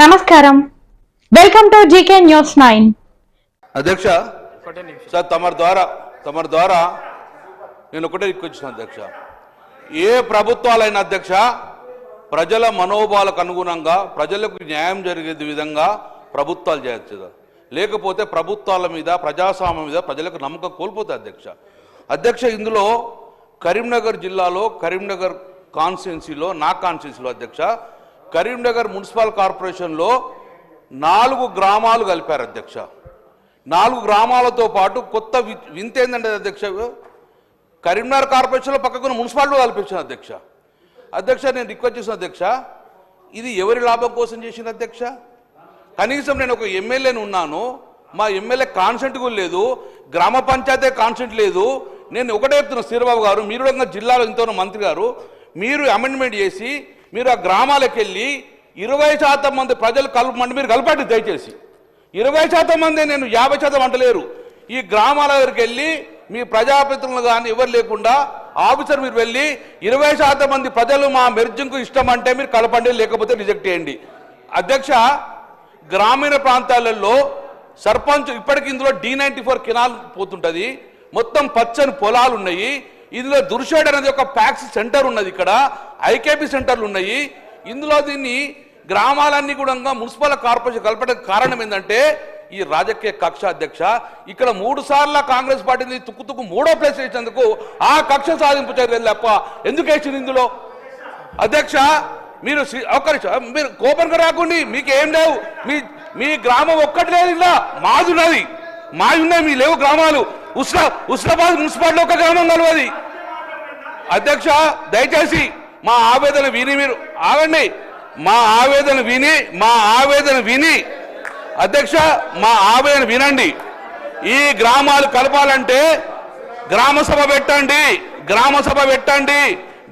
నమస్కారం. Welcome to GK news nine అధ్యక్ష sir తమరి ద్వారా తమరి ద్వారా నేను ఒకటే రిక్వెస్ట్ అధ్యక్ష. ఏ ప్రభుత్వాలైన అధ్యక్ష ప్రజల మనోభావాలకు అనుగుణంగా ప్రజలకు న్యాయం జరిగే విధంగా ప్రభుత్వాలు చేయొచ్చు లేకపోతే ప్రభుత్వాల మీద ప్రజాస్వామ్యం మీద ప్రజలకు నమ్మకం కోల్పోతుంది అధ్యక్ష. అధ్యక్ష ఇందులో కరీంనగర్ జిల్లాలో కరీంనగర్ కాన్స్టిట్యున్సీలో నా కాన్స్టిట్యున్సీలో అధ్యక్ష కరీంనగర్ మున్సిపల్ కార్పొరేషన్లో నాలుగు గ్రామాలు కలిపారు అధ్యక్ష. నాలుగు గ్రామాలతో పాటు కొత్త వి- వింత ఏంటంటే అధ్యక్ష కరీంనగర్ కార్పొరేషన్లో పక్కకున్న మున్సిపాలిటీ కల్పించిన అధ్యక్ష. అధ్యక్ష నేను రిక్వెస్ట్ చేసిన అధ్యక్ష ఇది ఎవరి లాభం కోసం చేసిన అధ్యక్ష? కనీసం నేను ఒక ఎమ్మెల్యేని ఉన్నాను మా ఎమ్మెల్యే కాన్సెంట్ కూడా లేదు గ్రామ పంచాయతీ కాన్సెంట్ లేదు. నేను ఒకటే చెప్తున్నా శ్రీరబాబు గారు మీరు కూడా జిల్లాలో ఇంత మంత్రి గారు మీరు అమెండ్మెంట్ చేసి మీరు ఆ గ్రామాలకు వెళ్ళి ఇరవై శాతం మంది ప్రజలు కలపమండి మీరు కలపండి దయచేసి. ఇరవై శాతం మంది నేను యాభై శాతం అంటలేరు. ఈ గ్రామాల దగ్గరికి వెళ్ళి మీ ప్రజాప్రతినిధులు కానీ ఎవరు లేకుండా ఆఫీసర్ మీరు వెళ్ళి ఇరవై శాతం మంది ప్రజలు మా మెర్జింగ్కు ఇష్టం అంటే మీరు కలపండి లేకపోతే రిజెక్ట్ చేయండి. అధ్యక్ష గ్రామీణ ప్రాంతాలలో సర్పంచ్ ఇప్పటికి ఇందులో డి నైంటీ ఫోర్ కినాల్ పోతుంటుంది. మొత్తం పచ్చని పొలాలు ఉన్నాయి. ఇందులో దుర్షేడ్ అనేది ఒక ప్యాక్స్ సెంటర్ ఉన్నది ఇక్కడ. ఐకేపీ సెంటర్లు ఉన్నాయి. ఇందులో దీన్ని గ్రామాలన్నీ కూడా మున్సిపల్ కార్పొరేషన్ కలపడానికి కారణం ఏంటంటే ఈ రాజకీయ కక్ష అధ్యక్ష ఇక్కడ మూడు సార్ల కాంగ్రెస్ పార్టీని తుక్కు తుక్కు మూడో ప్లేస్ వేసినందుకు ఆ కక్ష సాధింపు చర్యలు తప్ప ఎందుకు వేసింది ఇందులో? అధ్యక్ష మీరు ఒక్కరి మీరు కోపంగా రాకుండా మీకు ఏం లేవు. మీ మీ గ్రామం ఒక్కటి లేదు ఇలా మాది ఉన్నది. మాది ఉన్నాయి మీ లేవు గ్రామాలు. ఉస్నా ఉస్నాబాద్ మున్సిపాలిటీ ఒక గ్రామం కలవది అధ్యక్ష దయచేసి మా ఆవేదన విని మీరు ఆగండి. మా ఆవేదన విని మా ఆవేదన విని. అధ్యక్ష మా ఆవేదన వినండి. ఈ గ్రామాలు కలపాలంటే గ్రామ సభ పెట్టండి. గ్రామ సభ పెట్టండి.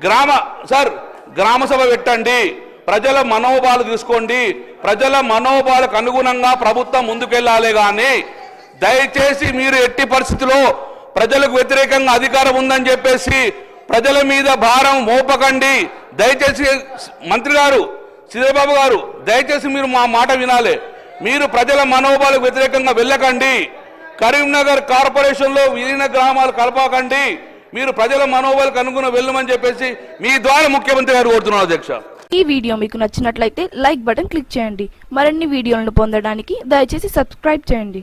గ్రామ సార్ గ్రామ సభ పెట్టండి. ప్రజల మనోభావాలు తీసుకోండి. ప్రజల మనోభావాలకు అనుగుణంగా ప్రభుత్వం ముందుకెళ్ళాలి కానీ దయచేసి మీరు ఎట్టి పరిస్థితిలో ప్రజలకు వ్యతిరేకంగా అధికారం ఉందని చెప్పేసి ప్రజల మీద భారం మోపకండి. దయచేసి మంత్రి గారు శ్రీబాబు గారు దయచేసి మీరు మా మాట వినాలి. మీరు ప్రజల మనోభావాలకు వ్యతిరేకంగా వెళ్ళకండి. కరీంనగర్ కార్పొరేషన్లో విలీన గ్రామాలు కలపకండి. మీరు ప్రజల మనోభావాలకు అనుగుణ వెళ్ళమని చెప్పేసి మీ ద్వారా ముఖ్యమంత్రి గారు కోరుతున్నాను అధ్యక్ష. ఈ వీడియో మీకు నచ్చినట్లయితే లైక్ బటన్ క్లిక్ చేయండి. మరిన్ని వీడియోలను పొందడానికి దయచేసి సబ్స్క్రైబ్ చేయండి.